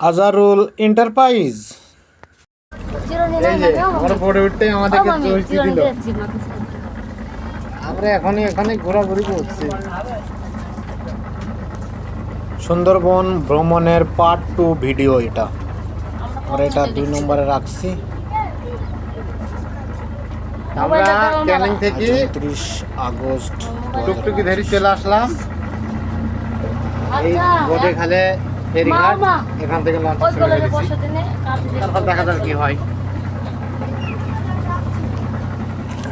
Azharul enterprise. Sundarban ভ্রমণের part two video এটা। আমরা এটা দুই নম্বরে রাখছি। আমরা ক্যানিং থেকে ত্রিশ আগস্ট টুকটুকি ধরে চলে আসলাম। এই আচ্ছা বোটে খালে ফেরিঘাট মা, মা। এখান থেকে লঞ্চ চলে গেছি তারপর দেখা যাক কি হয়।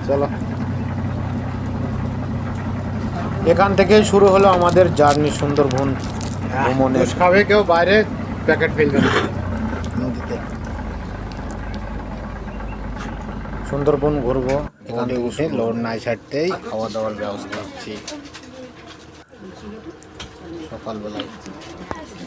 চলো। এখান থেকেই শুরু হলো আমাদের জার্নি সুন্দরবন ভ্রমণের। ঘুষ খাবে কেউ বাইরে প্যাকেট ফেলবে নদীতে। সুন্দরবন ঘুরবো এখান থেকে উঠে। লোড নাই ছাড়তেই খাওয়া দাওয়ার ব্যবস্থা সকালবেলায়।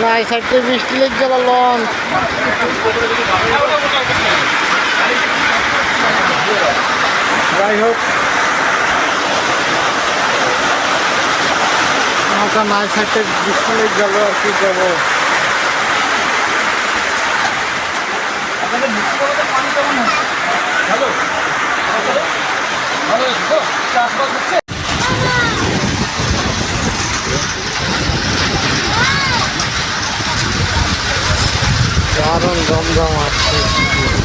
নাই সাইডে বৃষ্টি লেগে গেল লঞ্চ যাই হোক নৌকা নাই সাইডে বৃষ্টি লেগে গেল আর কি যাব। দারুণ দমদম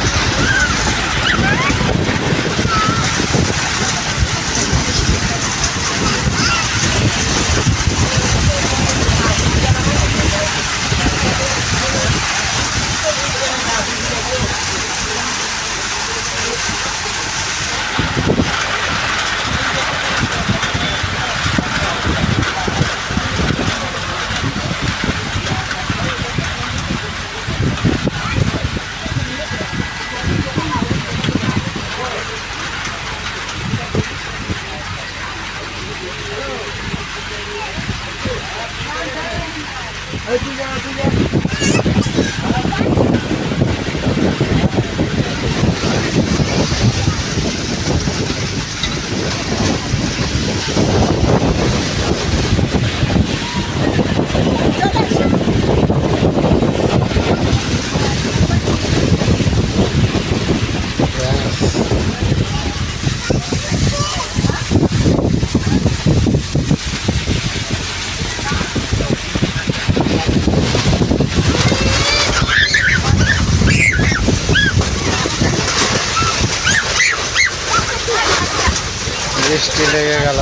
আসছে বৃষ্টি লেগে গেল।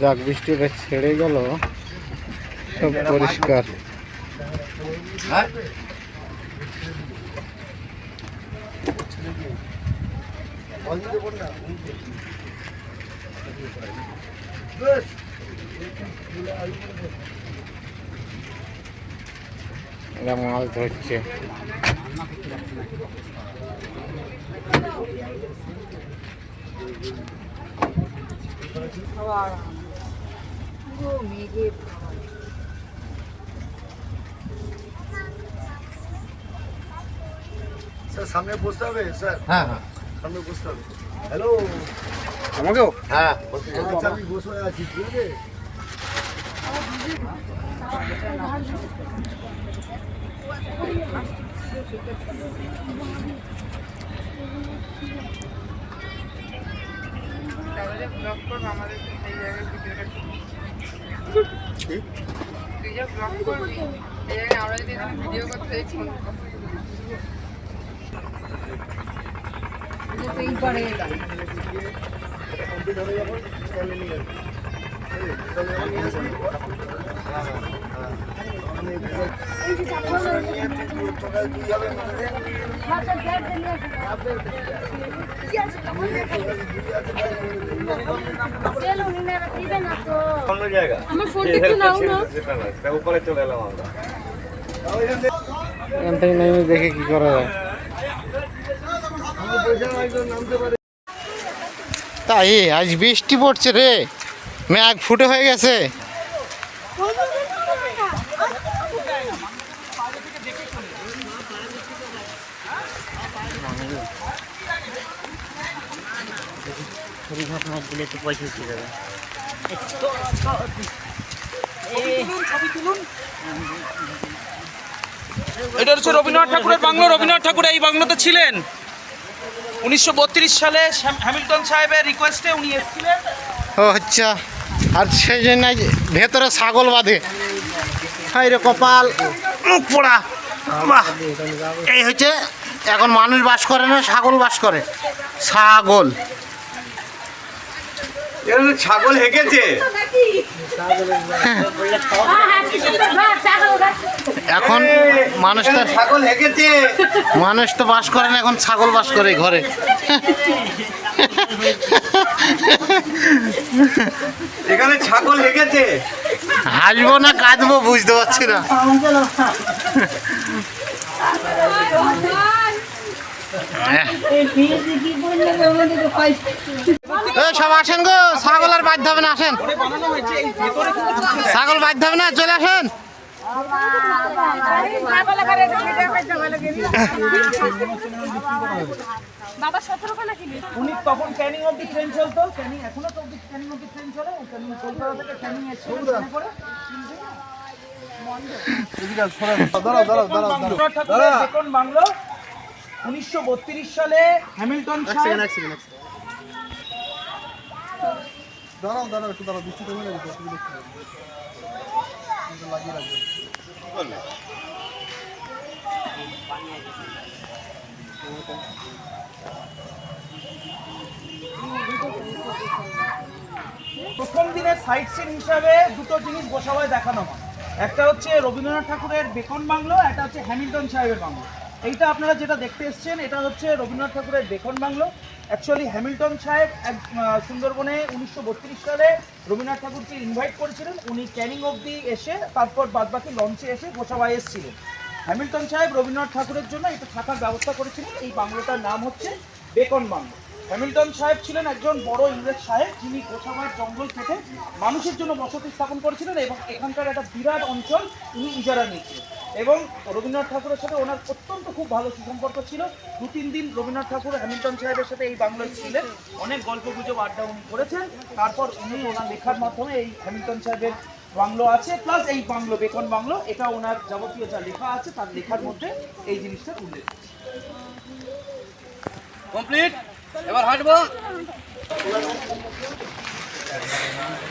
যাক বৃষ্টিটা ছেড়ে গেল। সব পরিষ্কার। এরা মাছ ধরছে। স্যার সামনে বসতে হবে স্যার? হ্যাঁ হ্যাঁ। সামনে বসতে হবে। হ্যালো আমাকেও? হ্যাঁ। আচ্ছা আমি বসে আছি ঠিক আছে? তাহলে ব্লগ করব আমাদের সেই জায়গায় ভিডিওটা তুই যা ব্লগ করবি এই জায়গায় আমরা যদি ভিডিও করতে ফোন কমপ্লিট যখন তাহলে নিয়ে যাবে। দেখে কি করা যায় তাই আজ বৃষ্টি পড়ছে রে। মেঘ ফুটে হয়ে গেছে। এটা হচ্ছে রবীন্দ্রনাথ ঠাকুরের বাংলো রবীন্দ্রনাথ ঠাকুর এই বাংলোতে ছিলেন। উনিশশো বত্রিশ সালে হ্যামিল্টন সাহেবের রিকোয়েস্টে উনি এসেছিলেন। ও আচ্ছা। আর সেই জন্য ভেতরে ছাগল বাঁধে। হাই রে কপাল। মুখ পোড়া। বাহ। এই হচ্ছে এখন মানুষ বাস করে না ছাগল বাস করে। ছাগল। ছাগল হেঁকেছে? এখন মানুষ তো ছাগল হেঁকেছে মানুষ তো বাস করে না এখন ছাগল বাস করে ঘরে। এখানে ছাগল হেঁকেছে হাসবো না কাঁদবো বুঝতে পারছি না। এ, সব আসেন গো ছাগল আর বাধ্য হবে না আসেন। বানানো হয়েছে এই ভেতরে ছাগল বাধ্য হবে না চলে আসেন। বাবা সতেরো খানা কিনে উনি তখন ক্যানিং অফ দি ট্রেন চলতো ক্যানিং এখনও তো ক্যানিং অফ ট্রেন চলে ক্যানিং কলকাতা থেকে ক্যানিং এসে করে। দাঁড়াও দাঁড়াও দাঁড়াও রবীন্দ্রনাথ ঠাকুরের বেকন বাংলো উনিশশো সালে হ্যামিল্টন দাঁড়াও দাঁড়াও, একটু দাঁড়াও বৃষ্টি কমে অসুবিধা লাগিয়ে রাখবে। প্রথম দিনের সাইট সিন হিসাবে দুটো জিনিস গোসাবায় দেখানো হয়। একটা হচ্ছে রবীন্দ্রনাথ ঠাকুরের বেকন বাংলো, একটা হচ্ছে হ্যামিল্টন সাহেবের বাংলো। এইটা আপনারা যেটা দেখতে এসছেন, এটা হচ্ছে রবীন্দ্রনাথ ঠাকুরের বেকন বাংলো। অ্যাকচুয়ালি হ্যামিল্টন সাহেব এক সুন্দরবনে উনিশশো বত্রিশ সালে রবীন্দ্রনাথ ঠাকুরকে ইনভাইট করেছিলেন। উনি ক্যানিং অবধি এসে, তারপর বাদবাকি লঞ্চে এসে গোসাবায় এসেছিলেন। হ্যামিল্টন সাহেব রবীন্দ্রনাথ ঠাকুরের জন্য এটা থাকার ব্যবস্থা করেছিলেন। এই বাংলোটার নাম হচ্ছে বেকন বাংলো। হ্যামিল্টন সাহেব ছিলেন একজন বড় ইংরেজ সাহেব, যিনি গোসাবাইয়ের জঙ্গল থেকে মানুষের জন্য বসতি স্থাপন করেছিলেন এবং এখানকার একটা বিরাট অঞ্চল উনি ইজারা নিয়েছিলেন। এবং রবীন্দ্রনাথ ঠাকুরের সাথে ওনার অত্যন্ত খুব ভালো সুসম্পর্ক ছিল। দু তিন দিন রবীন্দ্রনাথ ঠাকুর হ্যামিল্টন সাহেবের সাথে এই বাংলায় ছিলেন অনেক গল্প গুজব আড্ডা উনি করেছেন। তারপর উনি ওনার লেখার মাধ্যমে এই হ্যামিল্টন সাহেবের বাংলো আছে প্লাস এই বাংলো বেকন বাংলো এটা ওনার যাবতীয় যা লেখা আছে তার লেখার মধ্যে এই জিনিসটা উল্লেখ। কমপ্লিট এবার হাঁটবো?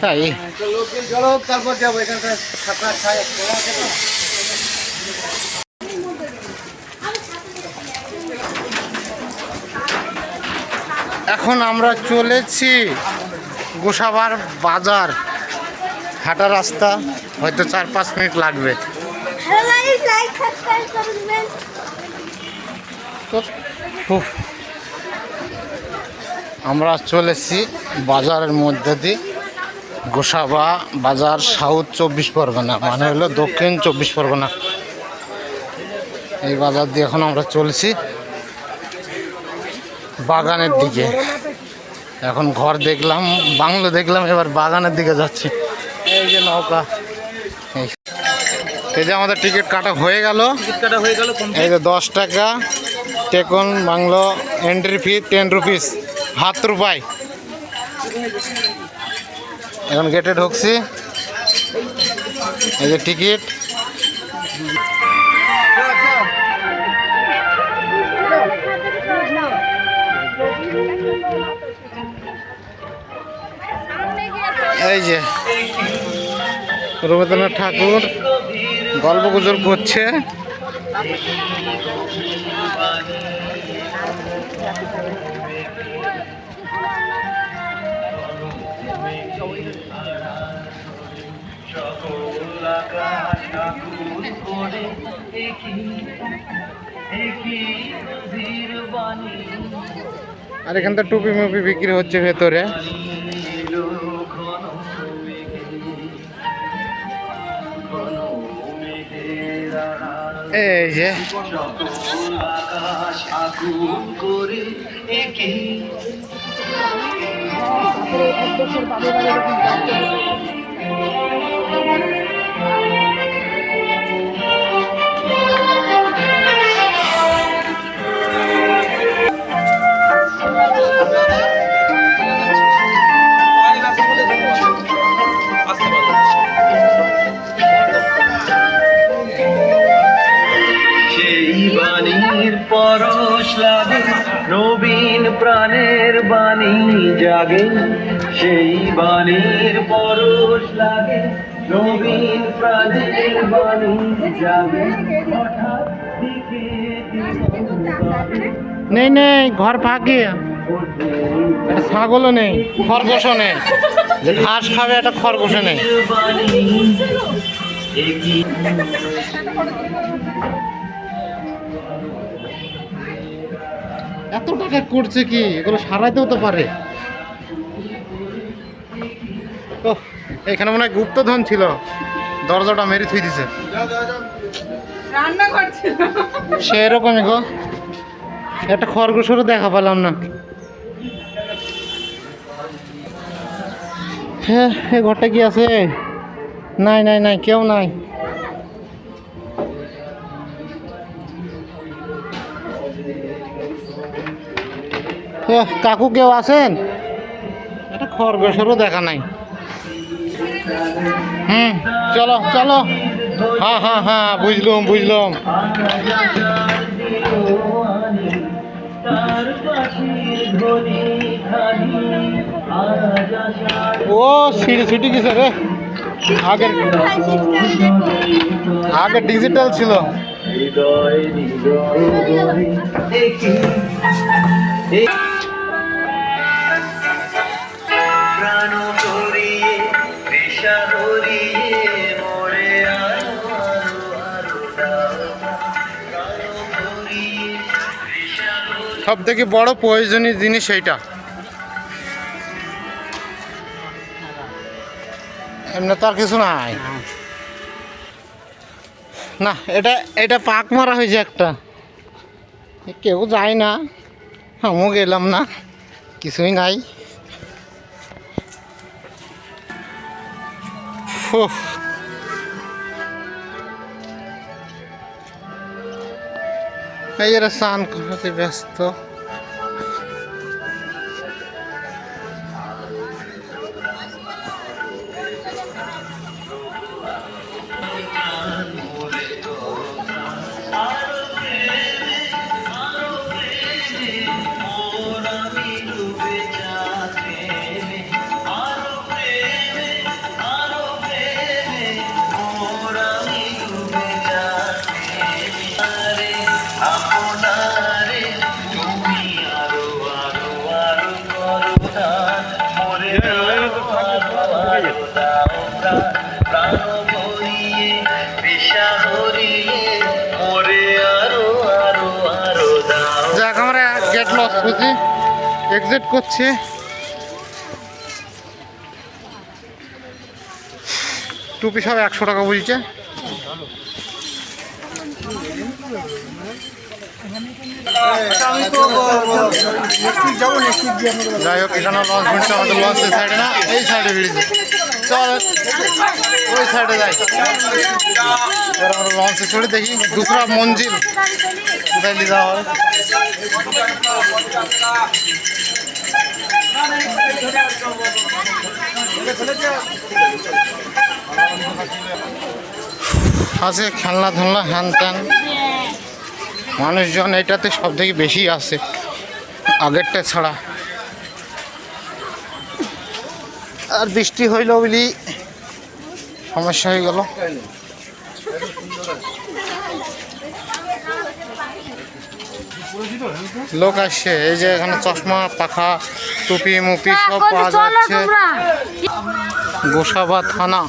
তাই লোকজন জড়ো হোক, তারপর যাব। এখানটা এখন আমরা চলেছি গোসাবার বাজার। হাঁটা রাস্তা, হয়তো চার পাঁচ মিনিট লাগবে। আমরা চলেছি বাজারের মধ্যে দিয়ে। গোসাবা বাজার সাউথ চব্বিশ পরগনা মানে হলো দক্ষিণ চব্বিশ পরগনা। এই বাজার দিয়ে এখন আমরা চলছি। বাগানের দিকে। এখন ঘর দেখলাম বাংলো দেখলাম এবার বাগানের দিকে যাচ্ছি। এই যে নৌকা। এই যে আমাদের টিকিট কাটা হয়ে গেল। টিকিট কাটা হয়ে গেল এই যে দশ টাকা taken bungalow entry fee ten rupees হাত রুপাই। এখন গেটে ঢুকছি। এই যে টিকিট। এই যে রবীন্দ্রনাথ ঠাকুর গল্প গুজব করছে। আর এখান থেকে টুপি মুপি বিক্রি হচ্ছে ভেতরে। এই যে। সেই নবীন প্রাণের বাণী জাগে সেই বাণীর পরশ লাগে। নবীন প্রাণের বাণী জাগে হঠাৎ নেই নেই ঘর ফাঁকি। ছাগলও নেই খরগোশও নেই। যে ঘাস খাবে একটা খরগোশও নেই এত টাকা করছে কি? এগুলো সারাইতেও তো পারে। ও এখানে মনে হয় গুপ্তধন ছিল। দরজাটা মেরে থুই দিছে। সেরকমই গো। একটা খরগোশেরও দেখা পেলাম না। হ্যাঁ এ ঘরটা কি আছে? নাই নাই নাই কেউ নাই। কাকু কেউ আছেন? একটা খরগোশেরও দেখা নাই। হুম চলো চলো। হ্যাঁ হ্যাঁ হ্যাঁ বুঝলাম বুঝলাম। ও সিঁড়ি ছুটি গেছে রে। আগে আগে ডিজিটাল ছিল। হৃদয় হৃদয় দেখি। প্রাণ করিয়ে পেশা করিয়ে মরে আরও আরও আরও দাও প্রাণ করিয়ে পেশা করিয়ে সব থেকে বড় প্রয়োজনীয় জিনিস এইটা। এমনি তো আর কিছু নাই। না, এটা এটা পাক মারা হয়েছে একটা। কেউ যায় না। আমিও গেলাম না। কিছুই নাই। এই এরা স্নান করতে ব্যস্ত। করছি এক্সিট করছি। টুপি সব একশো টাকা বলছে। যাই হোক, এখানে লঞ্চ ভিড়ছে আমাদের লঞ্চের সাইডে না, এই সাইডে ভিড়ছে চল, ওই সাইডে যাই। এবার আমরা লঞ্চে চড়ে দেখি দুসরা মঞ্জিল। কোথায় নিয়ে যাওয়া হবে। আছে খেলনা ধুলনা, হ্যান ত্যান। মানুষজন এটাতে সব থেকে বেশি আছে আগেরটা ছাড়া। আর বৃষ্টি হইল বলি সমস্যা হয়ে গেল। লোক আসছে এই যে এখানে চশমা পাখা টুপি মুপি সব পাওয়া যাচ্ছে। গোসাবা থানা।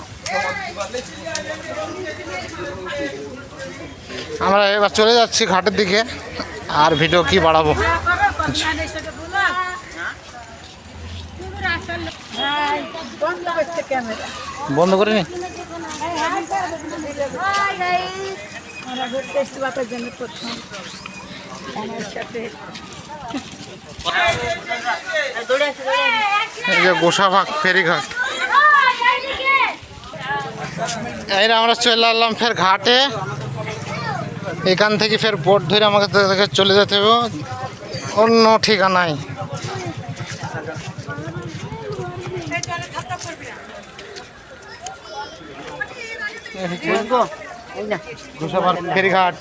আমরা এবার চলে যাচ্ছি ঘাটের দিকে আর ভিডিও কি বাড়াবো? বন্ধ করে নি আমরা ঘুরতে জন্য গোসাভাগ ফেরিঘাট এই আমরা চলে আসলাম ফের ঘাটে। এখান থেকে ফের বোট ধরে আমাকে চলে যেতে হবে। অন্য ঠিকানায়। ঘোষাবার ফেরিঘাট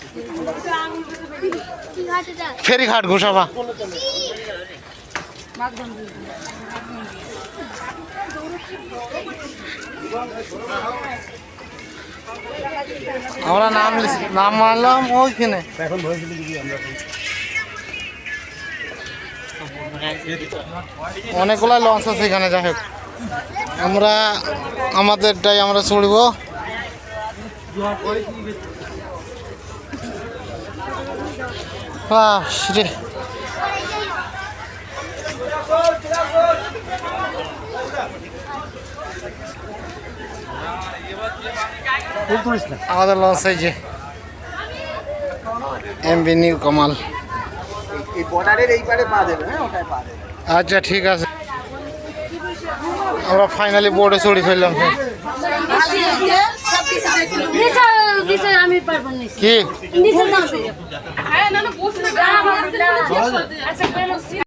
ফেরিঘাট ঘোষাবা। আমরা নাম নাম মারলাম ওইখানে। অনেকগুলো লঞ্চ আছে এখানে, যাই হোক। আমরা, আমাদেরটাই আমরা চড়ব বাস রে আমাদের লঞ্চ এই যে এমবি নিউ কামাল হ্যাঁ আচ্ছা ঠিক আছে আমরা ফাইনালি বোর্ডে চড়ে ফেললাম কি Да, вон да.